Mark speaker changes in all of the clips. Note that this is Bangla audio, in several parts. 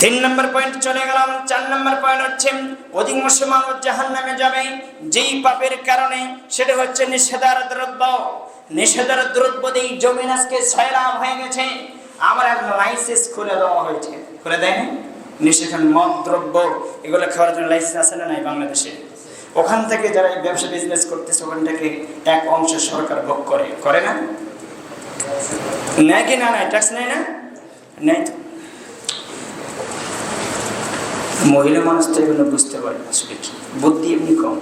Speaker 1: তিন নম্বর পয়েন্ট চলে গেলাম, চার নম্বর পয়েন্ট হচ্ছে অধিকাংশ মানুষ জাহান নামে যাবে। যেই পাপের কারণে সেটা হচ্ছে নিষেধার দ্রব্য। নিষেধার দ্রব্য দিয়ে জমিন আজকে ছয়লাভ হয়ে গেছে। আমার এক লাইসেন্স খুলে দেওয়া হয়েছে। খুলে দেয়নি নিষেধন মদ, দ্রব্য, এগুলো খাওয়ার জন্য লাইসেন্স আছে না নাই বাংলাদেশে? ওখান থেকে যারা ব্যবসা বিজনেস করতেছে ওখান থেকে এক অংশ সরকার ভোগ করে। করে না? নেয় কি না নেয়? ট্যাক্স নেয় না? নেয় তো। মহিলা মানুষ তো এগুলো বুঝতে পারে আসলে কি। বুদ্ধি এমনি কম,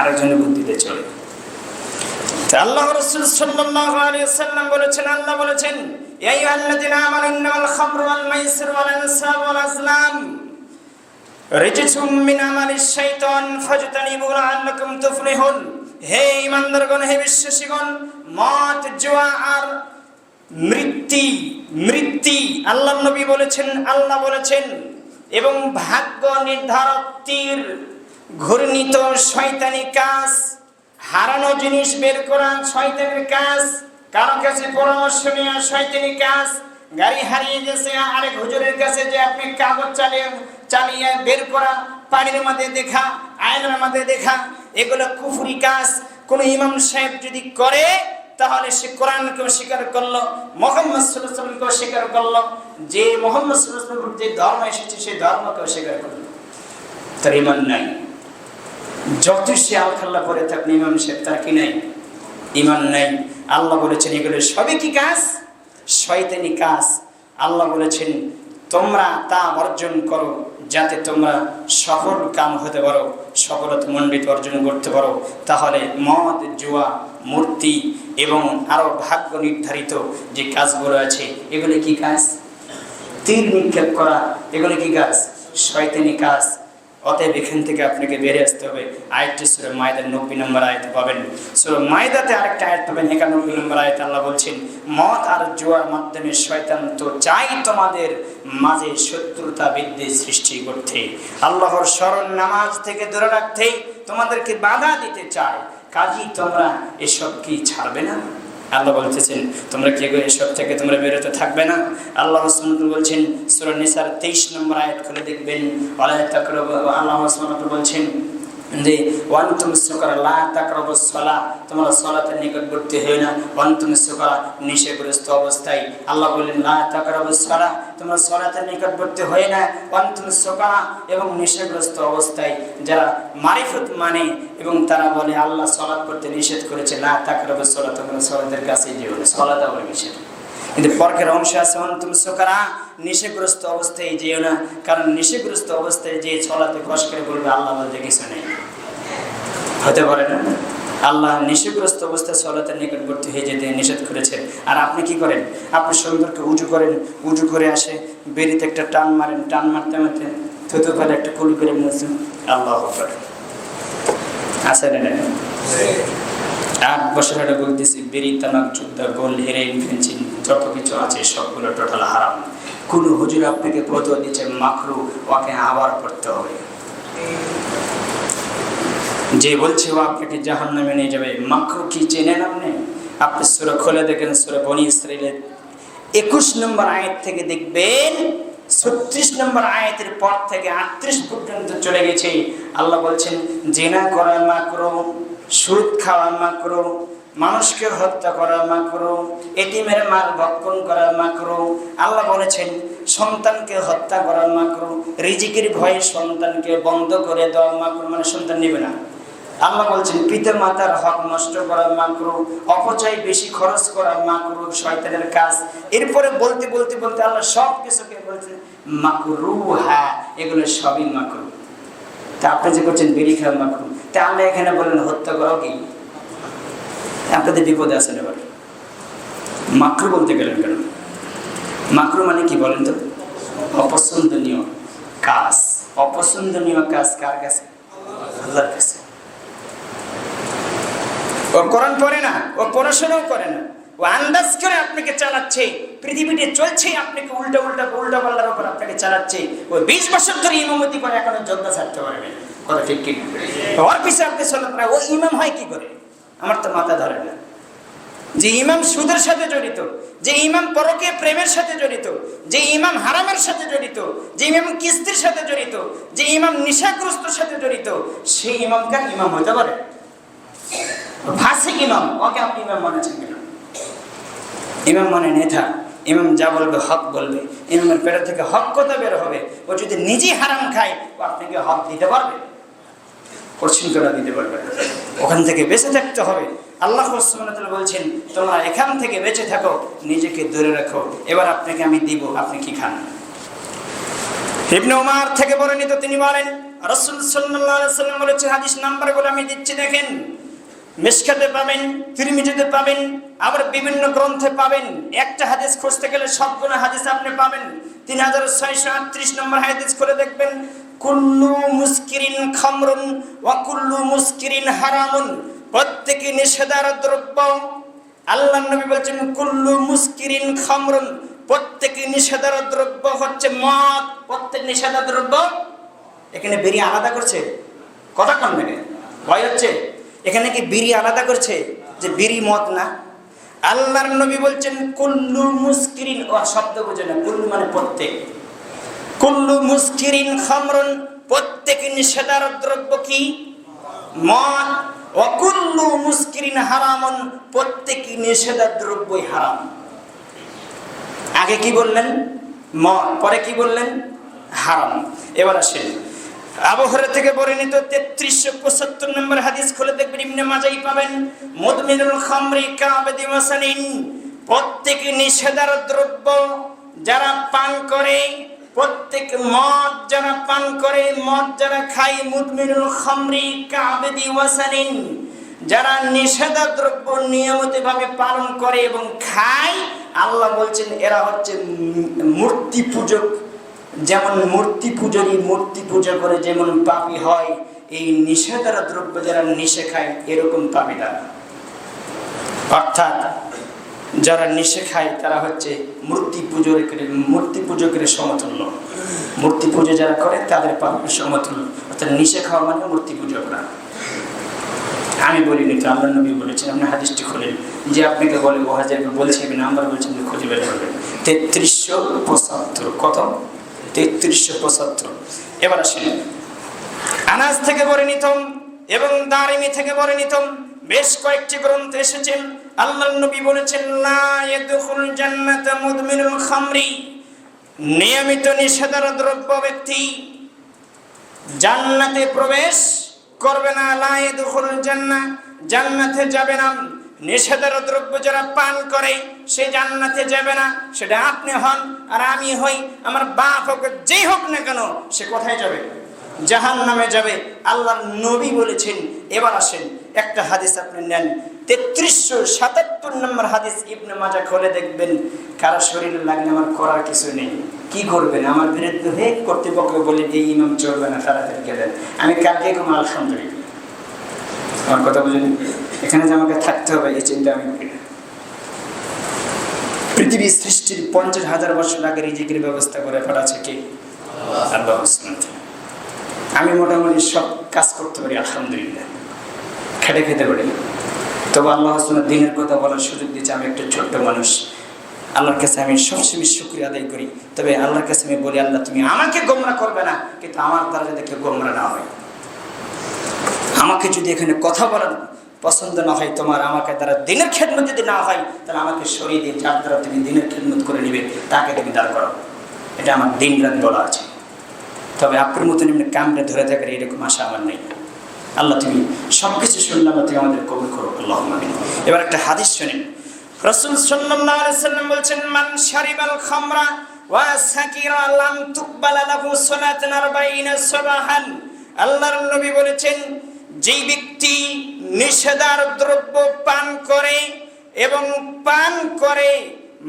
Speaker 1: আরেকজনের বুদ্ধিতে চলে। আল্লাহ রাসূল সাল্লাল্লাহু আলাইহি সাল্লাম বলেছেন, আল্লাহ বলেছেন, ইয়া আইয়ুহাল্লাযিনা আমানু ইন্নামাল খামরু ওয়াল মাইসিরু ওয়াল আনসাবু ওয়াল আজলাম রিজসুম মিন আমালিশ শাইতান ফাজতানিবু লাআল্লাকুম তুফলিহুন। হে ঈমানদারগণ, হে বিশ্বাসীগণ, মদ, জুয়া আর মৃত্যু মৃত্যু, আল্লাহ নবী বলেছেন, আল্লাহ বলেছেন এবং ভাগ্য নির্ধারক তীর, ঘূর্ণিত শয়তানি কাজ, হারানো জিনিস বের করা শয়তানের কাজ, কারও কাছে পরামর্শ নেওয়া শয়তানি কাজ, গাড়ি হারিয়ে গেছে আরেক হুজুরের কাছে যে আপনি কাগজ চালিয়ে চালিয়ে বের করা, পানির মধ্যে দেখা, আয়নার মধ্যে দেখা, এগুলো কুফুরি কাজ। কোন ইমাম সাহেব যদি করে তাহলে সে কোরআনকেও স্বীকার করল, মোহাম্মদ সাল্লামকেও স্বীকার করল। যে মোহাম্মদ সাল্লাম যে ধর্ম এসেছে, সেই ধর্মকেও স্বীকার করল। তার ইমান নাই। যত সে আলখাল্লা করে থাকলে ইমাম সাহেব তার কি নাই? ইমান নাই। আল্লাহ বলেছেন, এগুলো সবই কি কাজ? শয়তানি কাজ। আল্লাহ বলেছেন, তোমরা তা অর্জন করো, যাতে তোমরা সফল কাম হতে পারো। সফলতা মণ্ডিত অর্জন করতে পারো, তাহলে মদ, জুয়া, মূর্তি এবং আরও ভাগ্য নির্ধারিত যে কাজগুলো আছে, এগুলো কি কাজ? তীর নিক্ষেপ করা, এগুলো কি কাজ? শয়তানি কাজ। অতএব এখান থেকে আপনাকে বেরিয়ে আসতে হবে। আরেকটি সুরে মায়দার নব্বই নম্বর আয়ত পাবেন। সুরে মায়দাতে আরেকটা আয়ত পাবেন, একানব্বই নম্বর আয়ত আল্লাহ বলছেন, মদ আর জোয়ার মাধ্যমে শয়তান তো চাই তোমাদের মাঝে শত্রুতা বৃদ্ধি সৃষ্টি করতে। আল্লাহর স্মরণ নামাজ থেকে দূরে রাখতে তোমাদেরকে বাধা দিতে চায়। কাজী, তোমরা এসব কি ছাড়বে না? আল্লাহ বলতেছেন, তোমরা কি এসব থেকে তোমরা বেরোতে থাকবে না? আল্লাহ বলছেন সুরনিসার তেইশ নম্বর আয়াত খুলে দেখবেন। আল্লাহ আল্লাহ সুবহানাহু বলছেন যে ওয়ান্তুম সুকারা লা তাকরাবু সালাহ তোমরা সালাতের নিকটবর্তী না। নিষেধগ্রস্ত অবস্থায়। আল্লাহ বললেন, লা তাকরাবু সালাহ তোমরা সালাতের নিকটবর্তী না। এবং নিষেধগ্রস্ত অবস্থায় যারা মারিফত মানে এবং তারা বলে, আল্লাহ সলাৎ করতে নিষেধ করেছে, লা সালাহ তোমরা সলাতের কাছে যেও না। সলাতা বলে নিষেধ কিন্তু পর্কের অংশ আছে অন্তুম সোকারা নিষেগ্রস্ত অবস্থায় যেও না। কারণ নিষেগ্রস্ত অবস্থায় যে ছলাতে কষ করে বলবে আল্লাহ বলতে কিছু নেই। হতে পারে না? আল্লাহ নিষেগ্রস্ত অবস্থায় সলাতের নিকটবর্তী হয়ে যেতে নিষেধ করেছেন আর আপনি কি করেন? আপনি সুন্দরকে উজু করেন উজু করে আসে বেরিতে একটা টান মারেন টান মারতে মারতে থুতু ফেলে একটা কুল করে মুসলিম আল্লাহ আসেন আট বছর আগে বলতেছি বেরি তামাক যুদ্ধ গোল হেরেন ফেন্সিং যত কিছু আছে সবগুলো টোটাল হারাম। কোন হুজুর আপনাকে ফটো দিচ্ছে মাখরু, ওকে আবার করতে হবে। যে বলছে ও আপনাকে জাহান নামে নিয়ে যাবে, মাখরু কি চেনেন আপনি? আপনি সুরে খুলে দেখেন, সুরে বনি ইসরায়েলের একুশ নম্বর আয়াত থেকে দেখবেন, ছত্রিশ নম্বর আয়াতের পর থেকে আটত্রিশ পর্যন্ত চলে গেছে। আল্লাহ বলছেন, জেনা করা মাকরো সুদ খাওয়া মাকরো মানুষকে হত্যা করা মাকরো এটিমের মাল ভক্ষণ করা মাকরো, আল্লাহ বলেছেন, সন্তানকে হত্যা করা মাকরো, রিজিকের ভয়ে সন্তানকে বন্ধ করে দেওয়া মাকরো মানে সন্তান নেবে না। আল্লাহ বলছেন পিতা মাতার হক নষ্ট করা মাকরু, অপচয় বেশি খরচ করা মাকরু শয়তানের কাজ। এরপরে বলতে বলতে বলতে আল্লাহ সব কিছুকে বলছেন, মাকরু হ্যাঁ এগুলো সবই মাকরু। তা আপনি যে করছেন বেরি খাওয়া মাকরু। তা আল্লাহ এখানে বললেন হত্যা করাও কি? আপনাদের বিপদে আছেন এবার। মাকরু বলতে গেলেন কেন? মাকরু মানে কি বলেন তো? অপছন্দনীয় কাজ। অপছন্দনীয় কাজ কার কাছে? আল্লাহর কাছে। ও কোরআন পড়ে না, ও পড়াশোনাও করে না, ও আন্দাজ করে আপনাকে চালাচ্ছে, পৃথিবীতে চলছে, আপনাকে উল্টা উল্টা উল্টা পাল্লার উপর আপনাকে চালাচ্ছে, ও বিশ বছর ধরে ইমামতি করে, এখনও যোদ্ধা ছাড়তে পারবে। কথা ঠিক কি ওর পিছে আপনি চলেন না, ও ইমাম হয় কি করে? আমার তো মাথা ধরে না। যে ইমাম সুদের সাথে জড়িত, যে ইমাম পরকে প্রেমের সাথে জড়িত, যে ইমাম হারামের সাথে জড়িত, যে ইমাম কিস্তির সাথে জড়িত, যে ইমাম নিশাগ্রস্তর সাথে জড়িত, সেই ইমামকে ইমাম হতে পারে? ফাসিক ইমাম, ওকে আপনি ইমাম মানেছেন কেন ইমাম মানে নেতা, ইমাম যা বলবে হক বলবে, ইমামের পেটের থেকে হক কথা বের হবে? ও যদি নিজেই হারাম খায়, ও আপনাকে হক দিতে পারবে? কঠিন দিতে পারবে। ওখান থেকে বেঁচে থাকতে হবে। আল্লাহ বলছেন, তোমরা এখান থেকে বেঁচে থাকো, নিজেকে দূরে রাখো। এবার আপনাকে আমি দিব, আপনি কি খান? ইবনে থেকে বর্ণিত তিনি বলেন, রসুল সাল্লাম বলেছেন হাদিস নাম্বারগুলো আমি দিচ্ছি, দেখেন। মিশকাতে পাবেন, তিরমিজিতে পাবেন, আবার বিভিন্ন গ্রন্থে পাবেন। একটা হাদিস খুঁজতে গেলে সবগুলো হাদিস আপনি পাবেন। তিন হাজার ছয়শো আটত্রিশ নম্বর হাদিস করে দেখবেন, কুল্লু মুস্কিরিন খামরুন ওয়া কুল্লু মুস্কিরিন হারামুন। প্রত্যেকে নিষেধার দ্রব্য আল্লাহ নবী বলছেন, কুল্লু মুস্কিরিন খামরুন। প্রত্যেকে নিষেধার দ্রব্য হচ্ছে মদ। প্রত্যেক নিষেধার দ্রব্য এখানে বেরিয়ে আলাদা করছে। কথা কম ভয় হচ্ছে? এখানে কি বিড়ি আলাদা করছে? যে বিড়ি মদ না? আল্লাহর নবী বলছেন, কুল্লু মুস্কিরিন ও শব্দ বোঝে না, কুল্লু মানে প্রত্যেক। কুল্লু মুস্কিরিন খামরুন, প্রত্যেক নিষেধার দ্রব্য কি? মদ। অকুল্লু মুস্কিরিন হারামন, প্রত্যেক নিষেধার দ্রব্যই হারাম। আগে কি বললেন? মদ। পরে কি বললেন? হারাম। এবার আসেন। আবহরে থেকে বর্ণিত তেত্রিশশো পঁচাত্তর নম্বর হাদিস খুলে দেখবেন ইমনে মাজাই পাবেন। মুদমিনুল খামরি কাবেদি মাসানিন প্রত্যেক নিষেধার দ্রব্য যারা পান করে, প্রত্যেক মদ যারা পান করে, মদ যারা খায়, মুদমিনুল খামরি কাবেদি ওয়াসানিন যারা নিষেধা দ্রব্য নিয়মিতভাবে পালন করে এবং খায়, আল্লাহ বলছেন, এরা হচ্ছে মূর্তি পূজক। যেমন মূর্তি পূজারী মূর্তি পূজা করে যেমন পাপি হয়, এই নিষেধারা দ্রব্য যারা নিষে খায়, এরকম পাপিরা অর্থাৎ যারা নিষে খায়, তারা হচ্ছে মূর্তি পুজোর মূর্তি পূজকের সমতুল্য। মূর্তি পুজো যারা করে, তাদের পাপের সমতুল্য। অর্থাৎ নিষে খাওয়া মানে মূর্তি পূজকরা আমি বলিনি তো আল্লাহ নবী বলেছেন আপনি হাদিসটি খোলেন। যে আপনাকে বলে ও হাজারকে বলছে, আমি নাম্বার বলছেন খুঁজে বের করবেন। তেত্রিশশো পঁচাত্তর, কত? তেত্রিশশো পঁচাত্তর। এবার আসেন। আনাজ থেকে বর্ণিত এবং দারিমি থেকে বর্ণিত বেশ কয়েকটি গ্রন্থ এসেছেন। আল্লাহ নবী বলেছেন, লা খামরি। নিয়মিত নিষেধার দ্রব্য ব্যক্তি জান্নাতে প্রবেশ করবে না। লা ইয়াদখুল জান্নাহ জান্নাতে যাবে না। নিষেধার দ্রব্য যারা পান করে, সে জান্নাতে যাবে না। সেটা আপনি হন আর আমি হই। আমার বাপ হোক, যেই হোক না কেন, সে কোথায় যাবে? জাহান নামে যাবে। আল্লাহর নবী বলেছেন, এবার আসেন, একটা হাদিস আপনি নেন। তেত্রিশশো সাতাত্তর নম্বর হাদিস ইবনে মাজা খুলে দেখবেন। কারও শরীরে লাগলে আমার করার কিছু নেই। কি করবেন? আমার বিরুদ্ধে কর্তৃপক্ষ বলে যে ইমাম চলবে না, তাড়াতাড়ি গেলেন। আমি কালকে কোনো আলহামদুলিল্লাহ। আমার কথা বুঝুন এখানে যে আমাকে থাকতে হবে, এই চিন্তা আমি করি না। পৃথিবী সৃষ্টির পঞ্চাশ হাজার বছর আগে রিজিকের ব্যবস্থা করে পাঠাচ্ছে কে? আমি মোটামুটি সব কাজ করতে পারি, আলহামদুলিল্লাহ। খেটে খেতে পারি তবে আল্লাহ হাসনের দিনের কথা বলার সুযোগ দিচ্ছে আমি একটা ছোট্ট মানুষ। আল্লাহর কাছে আমি সবসময় শুক্রিয়া আদায় করি। তবে আল্লাহর কাছে আমি বলি, আল্লাহ, তুমি আমাকে গোমরা করবে না, কিন্তু আমার দ্বারা যদি কেউ গোমরা না হয়। আমাকে যদি এখানে কথা বলার পছন্দ না হয় তোমার, আমাকে দ্বারা দিনের খেদমত যদি না হয়, তাহলে আমাকে সরিয়ে দিয়ে যার দ্বারা তুমি দিনের খেদমত করে নিবে, তাকে তুমি দাঁড় করো এটা আমার দিন রাত বলা আছে। তবে আপনার মতন এমনি কামড়ে ধরে থাকার এরকম আশা আমার নেই। আল্লাহ তুমি সব কিছু শুনলাম তুমি আমাদের কবুল করো। আল্লাহ এবার একটা হাদিস শুনেন। রসুল সাল্লাল্লাহু আলাইহি সাল্লাম বলছেন, মান শারিবাল খামরা ওয়া সাকিরা লাম তুকবালা লাহু সালাতুন 40 সাবাহান। আল্লাহর নবী বলেছেন যেই ব্যক্তি নিষেধার দ্রব্য পান করে এবং পান করে,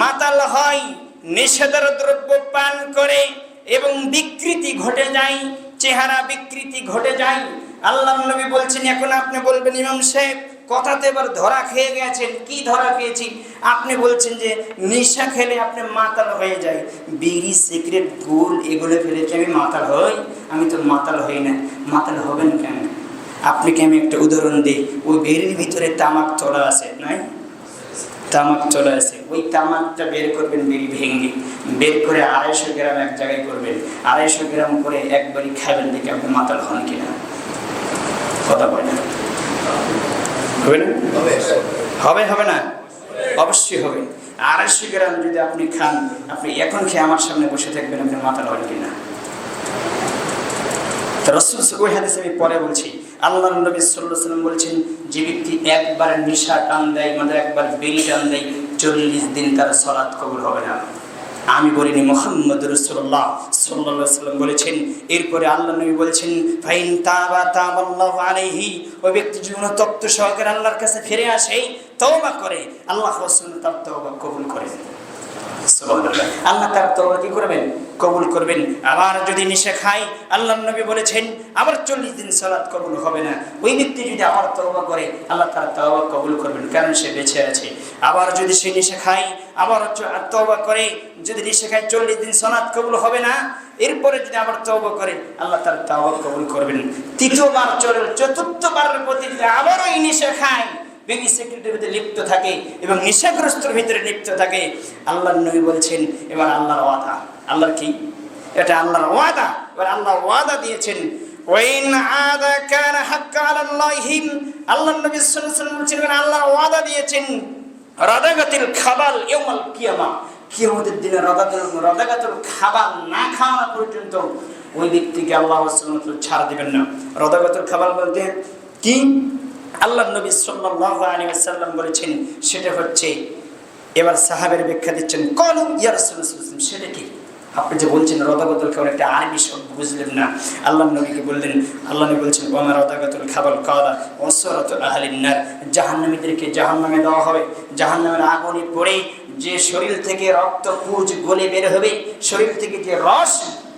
Speaker 1: মাতাল হয়, নিষেধার দ্রব্য পান করে এবং বিকৃতি ঘটে যায়, চেহারা বিকৃতি ঘটে যায়। আল্লাহ নবী বলছেন, এখন আপনি বলবেন, ইমাম সাহেব, কথাতে এবার ধরা খেয়ে গেছেন, কি ধরা খেয়েছি? আপনি বলছেন যে, নেশা খেলে আপনি মাতাল হয়ে যায় বিড়ি, সিগারেট, গুল, এগুলো ফেলেছি আমি মাতাল হই, আমি তো মাতাল হই না। মাতাল হবেন কেন? আপনাকে আমি একটা উদাহরণ দিই। ওই বেরির ভিতরে তামাক চলা আছে নাই? তামাক চলে আছে। ওই তামাকটা বের করবেন বিড়ি ভেঙ্গে। বের করে আড়াইশো গ্রাম এক জায়গায় করবেন। আড়াইশো গ্রাম করে একবারই খাবেন দেখে আপনি মাতাল হন কিনা। কথা বলে হবে না? হবে। হবে না? অবশ্যই হবে। আড়াইশো গ্রাম যদি আপনি খান আপনি এখন খেয়ে আমার সামনে বসে থাকবেন আপনি মাতাল হন কিনা। রসুল ওই হাদিস আমি পরে বলছি আল্লাহ নবী সাল্লাম বলছেন, যে ব্যক্তি একবার নেশা টান দেয় মানে একবার বেরি টান দেয়, চল্লিশ দিন তার সলাৎ কবুল হবে না। আমি বলিনি, মোহাম্মদ রসুল্লাহ সাল্লাহ সাল্লাম বলেছেন, এরপরে আল্লাহ নবী বলেছেন, ফাইন তাবা তাবাল্লাহ আলাইহি, ওই ব্যক্তি জীবন তত্ত্ব সহকারে আল্লাহর কাছে ফিরে আসে, তওবা করে আল্লাহ রসুল তার তওবা কবুল করেন আল্লাহ তার তওবা কি করবেন? কবুল করবেন। আবার যদি নিশে খায় আল্লাহ নবী বলেছেন আবার চল্লিশ দিন সালাত কবুল হবে না। ওই ব্যক্তি যদি আবার তওবা করে, আল্লাহ তার তওবা কবুল করবেন, কারণ সে বেঁচে আছে। আবার যদি সে নিশে খায় আবার তওবা করে, যদি নিশে খায় চল্লিশ দিন সালাত কবুল হবে না, এরপরে যদি আবার তওবা করে, আল্লাহ তার তওবা কবুল করবেন। তৃতীয়বার চলে চতুর্থবারের প্রতি আবারও এই নিশে খায় বেবি ভিতরে লিপ্ত থাকে এবং নেশাগ্রস্তর ভিতরে লিপ্ত থাকে। আল্লাহর নবী বলছেন, এবার আল্লাহর ওয়াদা। আল্লাহর কি? এটা আল্লাহর ওয়াদা। এবার আল্লাহ ওয়াদা দিয়েছেন আদা আল্লাহর বলছেন আল্লাহর ওয়াদা দিয়েছেন খাবাল দিনে খাবাল না ওই আল্লাহ ছাড় দিবেন না। রাদাগাতুল খাবার বলতে কি? আল্লাহ নবী ওয়াসাল্লাম বলেছেন, সেটা হচ্ছে, এবার সাহাবের ব্যাখ্যা দিচ্ছেন, কলু ইয়া সেটা কি? আপনি যে বলছেন রদাগতুল খাবার একটা আরবি শব্দ, বুঝলেন না। আল্লাহ নবীকে বললেন, আল্লাহ নবী বলছেন, ওমা রদাগতুল খাবার, কালা অসরত আহলিন নার জাহান্নামীদেরকে জাহান্নামে দেওয়া হবে। জাহান্নামের আগুনে পড়ে যে শরীর থেকে রক্ত পুজ গলে বের হবে, শরীর থেকে যে রস,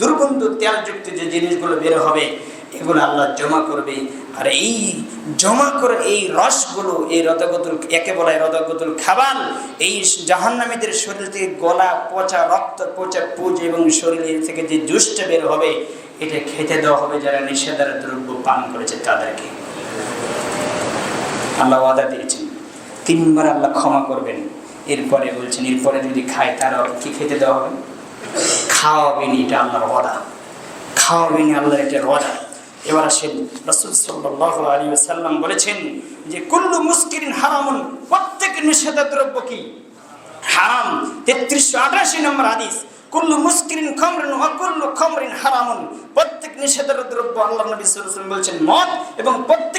Speaker 1: দুর্গন্ধ, তেলযুক্ত যে জিনিসগুলো বের হবে, এগুলো আল্লাহ জমা করবে। আর এই জমা করে এই রসগুলো, এই রদগতুল, একে বলা রদগতুল খাবার এই জাহান্নামীদের শরীর থেকে গলা, পচা রক্ত, পচা পুজ এবং শরীর থেকে যে জুসটা বের হবে, এটা খেতে দেওয়া হবে যারা নিষেধার দ্রব্য পান করেছে তাদেরকে। আল্লাহ ওয়াদা দিয়েছেন, তিনবার আল্লাহ ক্ষমা করবেন। এরপরে বলছেন, এরপরে যদি খায় তারা কি খেতে দেওয়া হবে? খাওয়াবেন এটা আল্লাহর ওয়াদা। খাওয়াবেন আল্লাহর এটা ওয়াদা এবার আসেন রসুল সাল্লাহ আলী সাল্লাম বলেছেন যে, কুল্লু মুস্কিরিন হারামুন, প্রত্যেক নিষেধা দ্রব্য কি? হারাম, তেত্রিশশো আঠাশি নম্বর আদিস কুল্লু মুস্কিরিন খমরিন অকুল্লু খমরিন হারামুন। প্রত্যেক নিষেধের দ্রব্য আল্লাহ নবী সাল্লাম বলছেন, মদ এবং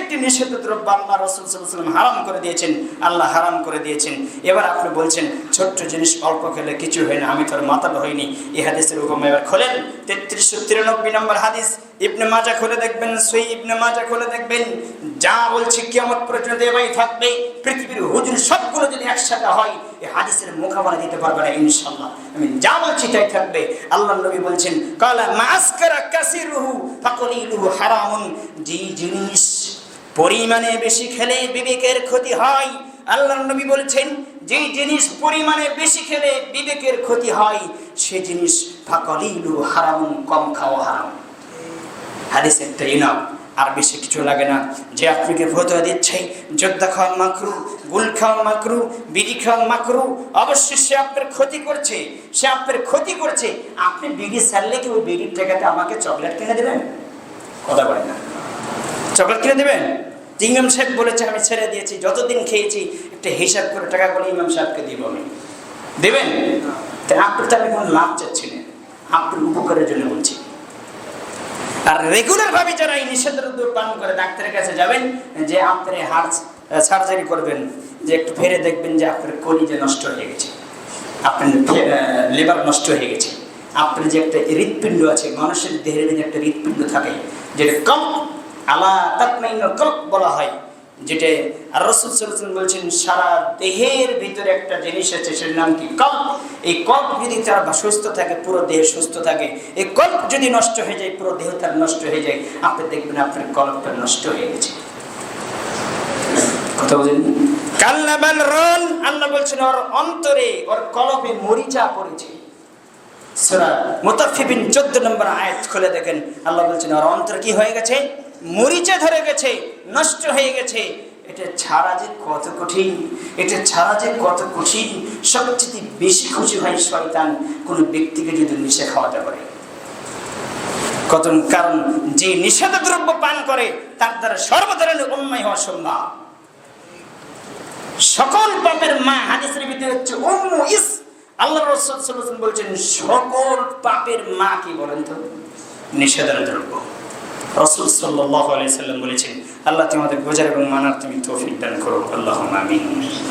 Speaker 1: প্রত্যেকটি নিষেধ দ্রব্য আল্লাহ রসুল সাল্লাম হারাম করে দিয়েছেন। আল্লাহ হারাম করে দিয়েছেন। এবার আপনি বলছেন, ছোট্ট জিনিস অল্প খেলে কিছু হয় না, আমি তোর মাতাল হইনি। এই হাদিসের হুকুম এবার খোলেন। তেত্রিশশো তিরানব্বই নম্বর হাদিস, ইবনে মাজা খুলে দেখবেন সই ইবনে মাজা খুলে দেখবেন। যা বলছি কিয়ামত পর্যন্ত এবাই থাকবে। পৃথিবীর হুজুর সবগুলো যদি একসাথে হয়, এই হাদিসের মোকাবেলা দিতে পারবে না ইনশাল্লাহ আমি যা বলছি তাই থাকবে। আল্লাহ নবী বলছেন, কালা মাসকারা কাসিরুহু ফাকলিলুহু হারামুন। যে জিনিস পরিমাণে বেশি খেলে বিবেকের ক্ষতি হয়। আল্লাহ নবী বলছেন, যে জিনিস পরিমাণে বেশি খেলে বিবেকের ক্ষতি হয়, সে জিনিস ফাকলিলু হারামুন, কম খাওয়া হারাম। হাদিস একটা আর বেশি কিছু লাগে না। যে আপনাকে ফতোয়া দিচ্ছে, যোদ্ধা খাওয়া মাকরু, গুল খাওয়া মাকরু, বিড়ি খাওয়া মাকরু, অবশ্যই সে আপনার ক্ষতি করছে, সে আপনার ক্ষতি করছে। আপনি বিড়ি ছাড়লে কি ওই বিড়ির টাকাতে আমাকে চকলেট কিনে দেবেন? কথা বলে না। চকলেট কিনে দেবেন? ইমাম সাহেব বলেছে, আমি ছেড়ে দিয়েছি, যতদিন খেয়েছি, একটা হিসাব করে টাকা করে ইমাম সাহেবকে দিব আমি। দেবেন? তাই আপনার তো আমি কোনো লাভ চাচ্ছি না। আপনার উপকারের জন্য বলছি। আর রেগুলার ভাবে যারা এই নিষেধের দুধ পান করে, ডাক্তারের কাছে যাবেন, যে আপনার হার্ট সার্জারি করবেন, যে একটু ফেরে দেখবেন যে আপনার কলিজা নষ্ট হয়ে গেছে, আপনার লেবার নষ্ট হয়ে গেছে। আপনার যে একটা হৃৎপিণ্ড আছে, মানুষের দেহের মধ্যে একটা হৃৎপিণ্ড থাকে, যেটা কম আলা তাৎমাইন্য কল্প বলা হয়, যেটা রসুল সাল্লাম বলছেন, সারা দেহের ভিতরে একটা জিনিস আছে, সেটার নাম কি? কল্প এই কল্প যদি তার সুস্থ থাকে, পুরো দেহ সুস্থ থাকে, এই কল্প যদি নষ্ট হয়ে যায়, পুরো দেহ তার নষ্ট হয়ে যায়, আপনি দেখবেন আপনার কল্পটা নষ্ট হয়ে গেছে। কথা বলেন? কাল্লাবাল রন আল্লাহ বলছেন, ওর অন্তরে, ওর কলবে মরিচা পড়েছে। সুরা মুতাফিবিন চোদ্দ নম্বর আয়াত খুলে দেখেন, আল্লাহ বলছেন, ওর অন্তর কি হয়ে গেছে? মরিচা ধরে গেছে, নষ্ট হয়ে গেছে। এটা ছাড়া যে কত কঠিন, এটা ছাড়া যে কত কঠিন, সবচেয়ে বেশি খুশি হয় শয়তান কোনো ব্যক্তিকে যদি নিষে খাওয়াতে পারে কত কারণ, যে নিষেধ দ্রব্য পান করে, তার দ্বারা সর্বধরনের অন্যায় হওয়া সম্ভব। সকল পাপের মা, হাদিসের ভিতরে হচ্ছে উম্মু ইস, আল্লাহ রাসূল বলছেন, সকল পাপের মা কি বলেন তো? নিষেধের দ্রব্য। রসুল সাল্লাহ আলাইহি সাল্লাম বলেছেন, আল্লাহ তোমাদের বোঝার এবং মানার তুমি তৌফিক দান করো আল্লাহ আমিন।